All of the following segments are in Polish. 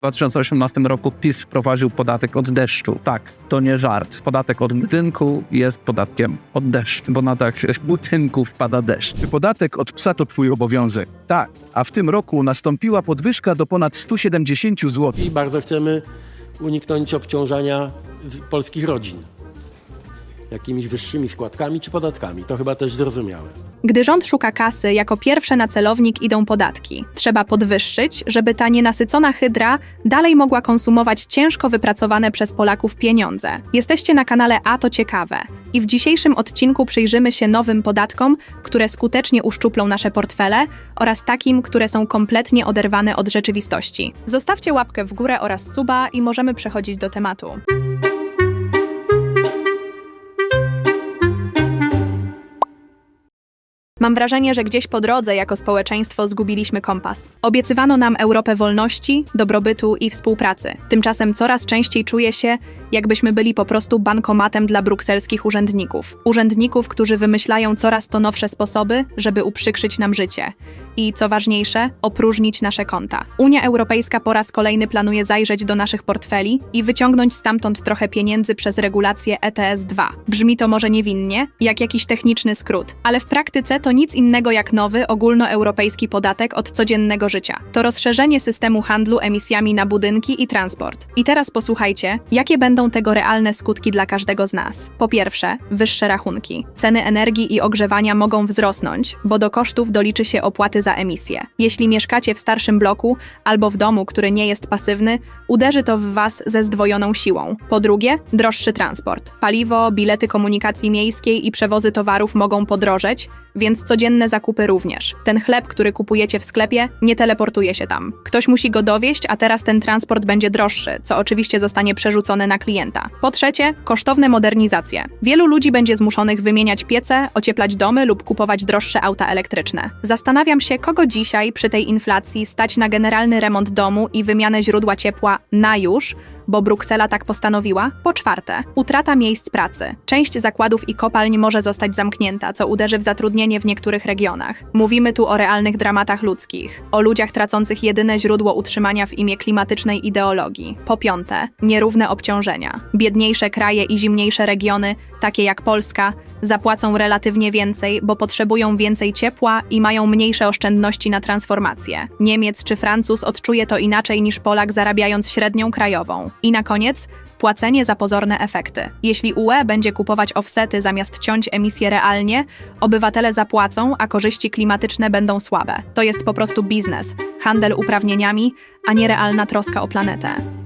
W 2018 roku PiS wprowadził podatek od deszczu. Tak, to nie żart. Podatek od budynku jest podatkiem od deszczu, bo na dach budynków pada deszcz. Czy podatek od psa to twój obowiązek? Tak, a w tym roku nastąpiła podwyżka do ponad 170 zł. i bardzo chcemy uniknąć obciążania polskich rodzin jakimiś wyższymi składkami czy podatkami. To chyba też zrozumiałe. Gdy rząd szuka kasy, jako pierwsze na celownik idą podatki. Trzeba podwyższyć, żeby ta nienasycona hydra dalej mogła konsumować ciężko wypracowane przez Polaków pieniądze. Jesteście na kanale A to ciekawe. I w dzisiejszym odcinku przyjrzymy się nowym podatkom, które skutecznie uszczuplą nasze portfele oraz takim, które są kompletnie oderwane od rzeczywistości. Zostawcie łapkę w górę oraz suba i możemy przechodzić do tematu. Mam wrażenie, że gdzieś po drodze jako społeczeństwo zgubiliśmy kompas. Obiecywano nam Europę wolności, dobrobytu i współpracy. Tymczasem coraz częściej czuję się, jakbyśmy byli po prostu bankomatem dla brukselskich urzędników. Urzędników, którzy wymyślają coraz to nowsze sposoby, żeby uprzykrzyć nam życie. I co ważniejsze, opróżnić nasze konta. Unia Europejska po raz kolejny planuje zajrzeć do naszych portfeli i wyciągnąć stamtąd trochę pieniędzy przez regulację ETS 2. Brzmi to może niewinnie, jak jakiś techniczny skrót, ale w praktyce to nic innego jak nowy ogólnoeuropejski podatek od codziennego życia. To rozszerzenie systemu handlu emisjami na budynki i transport. I teraz posłuchajcie, jakie będą tego realne skutki dla każdego z nas. Po pierwsze, wyższe rachunki. Ceny energii i ogrzewania mogą wzrosnąć, bo do kosztów doliczy się opłaty za emisję. Jeśli mieszkacie w starszym bloku albo w domu, który nie jest pasywny, uderzy to w Was ze zdwojoną siłą. Po drugie, droższy transport. Paliwo, bilety komunikacji miejskiej i przewozy towarów mogą podrożeć, więc codzienne zakupy również. Ten chleb, który kupujecie w sklepie, nie teleportuje się tam. Ktoś musi go dowieść, a teraz ten transport będzie droższy, co oczywiście zostanie przerzucone na klienta. Po trzecie, kosztowne modernizacje. Wielu ludzi będzie zmuszonych wymieniać piece, ocieplać domy lub kupować droższe auta elektryczne. Zastanawiam się, kogo dzisiaj przy tej inflacji stać na generalny remont domu i wymianę źródła ciepła na już, bo Bruksela tak postanowiła. Po czwarte, utrata miejsc pracy. Część zakładów i kopalń może zostać zamknięta, co uderzy w zatrudnienie w niektórych regionach. Mówimy tu o realnych dramatach ludzkich, o ludziach tracących jedyne źródło utrzymania w imię klimatycznej ideologii. Po piąte, nierówne obciążenia. Biedniejsze kraje i zimniejsze regiony, takie jak Polska, zapłacą relatywnie więcej, bo potrzebują więcej ciepła i mają mniejsze oszczędności na transformację. Niemiec czy Francuz odczuje to inaczej niż Polak zarabiając średnią krajową. I na koniec płacenie za pozorne efekty. Jeśli UE będzie kupować offsety zamiast ciąć emisje realnie, obywatele zapłacą, a korzyści klimatyczne będą słabe. To jest po prostu biznes, handel uprawnieniami, a nie realna troska o planetę.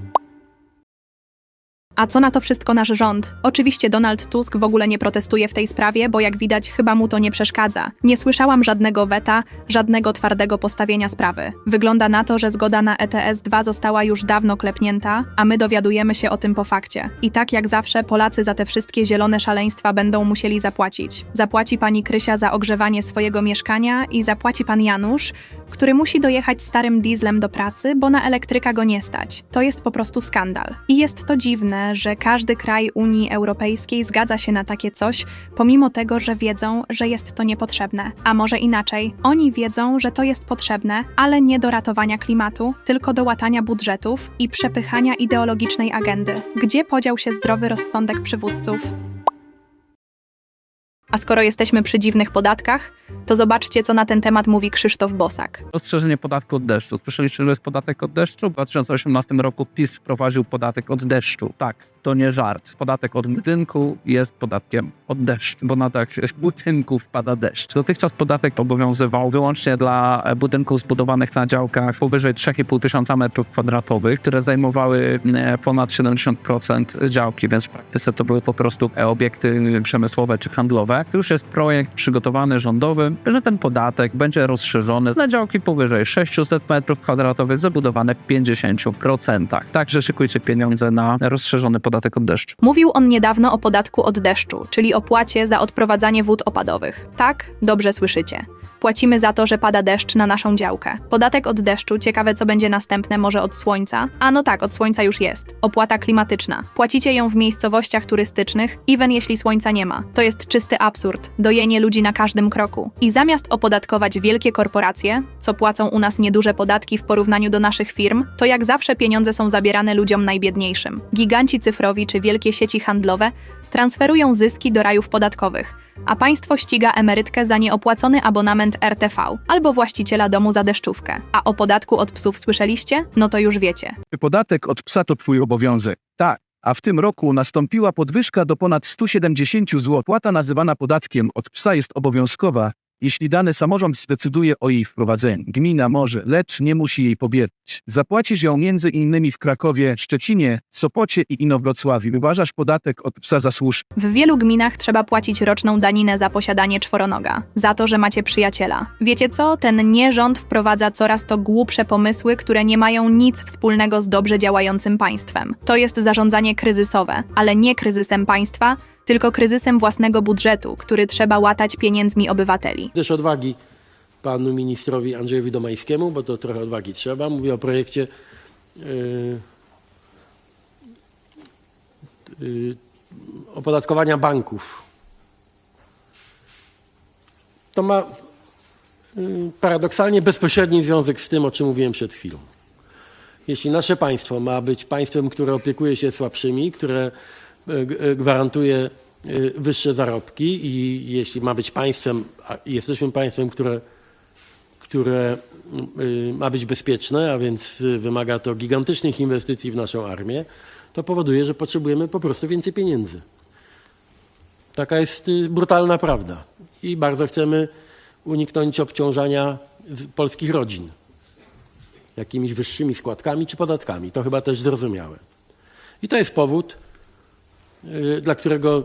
A co na to wszystko nasz rząd? Oczywiście Donald Tusk w ogóle nie protestuje w tej sprawie, bo jak widać, chyba mu to nie przeszkadza. Nie słyszałam żadnego weta, żadnego twardego postawienia sprawy. Wygląda na to, że zgoda na ETS 2 została już dawno klepnięta, a my dowiadujemy się o tym po fakcie. I tak jak zawsze, Polacy za te wszystkie zielone szaleństwa będą musieli zapłacić. Zapłaci pani Krysia za ogrzewanie swojego mieszkania i zapłaci pan Janusz, który musi dojechać starym dieslem do pracy, bo na elektryka go nie stać. To jest po prostu skandal. I jest to dziwne, że każdy kraj Unii Europejskiej zgadza się na takie coś, pomimo tego, że wiedzą, że jest to niepotrzebne. A może inaczej, oni wiedzą, że to jest potrzebne, ale nie do ratowania klimatu, tylko do łatania budżetów i przepychania ideologicznej agendy. Gdzie podział się zdrowy rozsądek przywódców? A skoro jesteśmy przy dziwnych podatkach, to zobaczcie, co na ten temat mówi Krzysztof Bosak. Rozszerzenie podatku od deszczu. Słyszeliście, że jest podatek od deszczu? W 2018 roku PiS wprowadził podatek od deszczu. Tak, to nie żart. Podatek od budynku jest podatkiem od deszczu, bo na dach budynków pada deszcz. Dotychczas podatek obowiązywał wyłącznie dla budynków zbudowanych na działkach powyżej 3,5 tysiąca metrów kwadratowych, które zajmowały e, ponad 70% działki, więc w praktyce to były po prostu e, obiekty przemysłowe czy handlowe. Już jest projekt przygotowany rządowy, że ten podatek będzie rozszerzony na działki powyżej 600 metrów kwadratowych zabudowane w 50%. Także szykujcie pieniądze na rozszerzony podatek podatek od deszczu. Mówił on niedawno o podatku od deszczu, czyli opłacie za odprowadzanie wód opadowych. Tak, dobrze słyszycie. Płacimy za to, że pada deszcz na naszą działkę. Podatek od deszczu, ciekawe co będzie następne, może od słońca? A no tak, od słońca już jest. Opłata klimatyczna. Płacicie ją w miejscowościach turystycznych, even jeśli słońca nie ma. To jest czysty absurd, dojenie ludzi na każdym kroku. I zamiast opodatkować wielkie korporacje, co płacą u nas nieduże podatki w porównaniu do naszych firm, to jak zawsze pieniądze są zabierane ludziom najbiedniejszym. Giganci cyfrowi czy wielkie sieci handlowe transferują zyski do rajów podatkowych, a państwo ściga emerytkę za nieopłacony abonament RTV albo właściciela domu za deszczówkę. A o podatku od psów słyszeliście? No to już wiecie. Podatek od psa to twój obowiązek. Tak. A w tym roku nastąpiła podwyżka do ponad 170 zł. Płata nazywana podatkiem od psa jest obowiązkowa, jeśli dany samorząd zdecyduje o jej wprowadzeniu. Gmina może, lecz nie musi jej pobierać. Zapłacisz ją między innymi w Krakowie, Szczecinie, Sopocie i Inowrocławiu. Uważasz podatek od psa za słuszny. W wielu gminach trzeba płacić roczną daninę za posiadanie czworonoga, za to, że macie przyjaciela. Wiecie co? Ten nierząd wprowadza coraz to głupsze pomysły, które nie mają nic wspólnego z dobrze działającym państwem. To jest zarządzanie kryzysowe, ale nie kryzysem państwa, tylko kryzysem własnego budżetu, który trzeba łatać pieniędzmi obywateli. Też odwagi panu ministrowi Andrzejowi Domańskiemu, bo to trochę odwagi trzeba. Mówię o projekcie yy, yy, opodatkowania banków. To ma yy, paradoksalnie bezpośredni związek z tym, o czym mówiłem przed chwilą. Jeśli nasze państwo ma być państwem, które opiekuje się słabszymi, które e, e, gwarantuje e, wyższe zarobki i jeśli ma być państwem, a jesteśmy państwem, które, które ma być bezpieczne, a więc wymaga to gigantycznych inwestycji w naszą armię, to powoduje, że potrzebujemy po prostu więcej pieniędzy. Taka jest y, brutalna prawda. I bardzo chcemy uniknąć obciążania polskich rodzin jakimiś wyższymi składkami czy podatkami. To chyba też zrozumiałe. I to jest powód, dla którego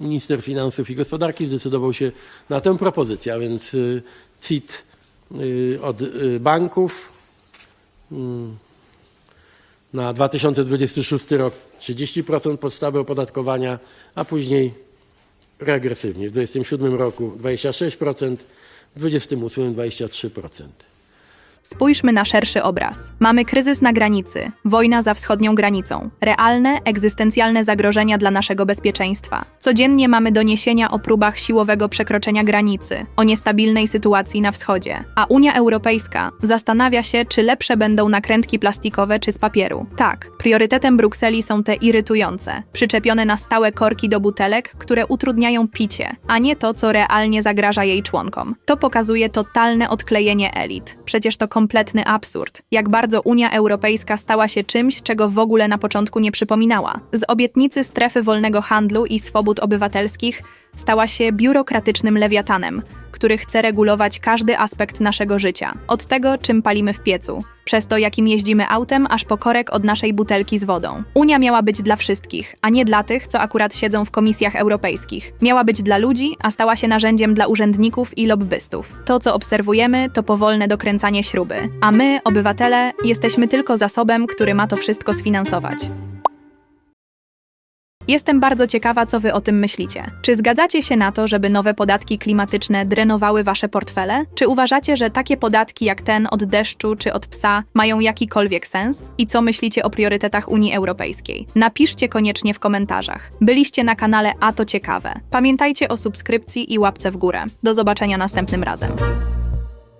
minister finansów i gospodarki zdecydował się na tę propozycję, a więc y, CIT y, od y, banków na 2026 rok 30% podstawy opodatkowania, a później regresywnie w 2027 roku 26%, w 2028 23%. Spójrzmy na szerszy obraz. Mamy kryzys na granicy, wojna za wschodnią granicą, realne, egzystencjalne zagrożenia dla naszego bezpieczeństwa. Codziennie mamy doniesienia o próbach siłowego przekroczenia granicy, o niestabilnej sytuacji na wschodzie. A Unia Europejska zastanawia się, czy lepsze będą nakrętki plastikowe czy z papieru. Tak, priorytetem Brukseli są te irytujące, przyczepione na stałe korki do butelek, które utrudniają picie, a nie to, co realnie zagraża jej członkom. To pokazuje totalne odklejenie elit. Przecież to kompletny absurd. Jak bardzo Unia Europejska stała się czymś, czego w ogóle na początku nie przypominała. Z obietnicy strefy wolnego handlu i swobód obywatelskich stała się biurokratycznym lewiatanem, który chce regulować każdy aspekt naszego życia. Od tego, czym palimy w piecu, przez to, jakim jeździmy autem, aż po korek od naszej butelki z wodą. Unia miała być dla wszystkich, a nie dla tych, co akurat siedzą w komisjach europejskich. Miała być dla ludzi, a stała się narzędziem dla urzędników i lobbystów. To, co obserwujemy, to powolne dokręcanie śruby, a my, obywatele, jesteśmy tylko zasobem, który ma to wszystko sfinansować. Jestem bardzo ciekawa, co wy o tym myślicie. Czy zgadzacie się na to, żeby nowe podatki klimatyczne drenowały wasze portfele? Czy uważacie, że takie podatki jak ten od deszczu czy od psa mają jakikolwiek sens? I co myślicie o priorytetach Unii Europejskiej? Napiszcie koniecznie w komentarzach. Byliście na kanale A to ciekawe. Pamiętajcie o subskrypcji i łapce w górę. Do zobaczenia następnym razem.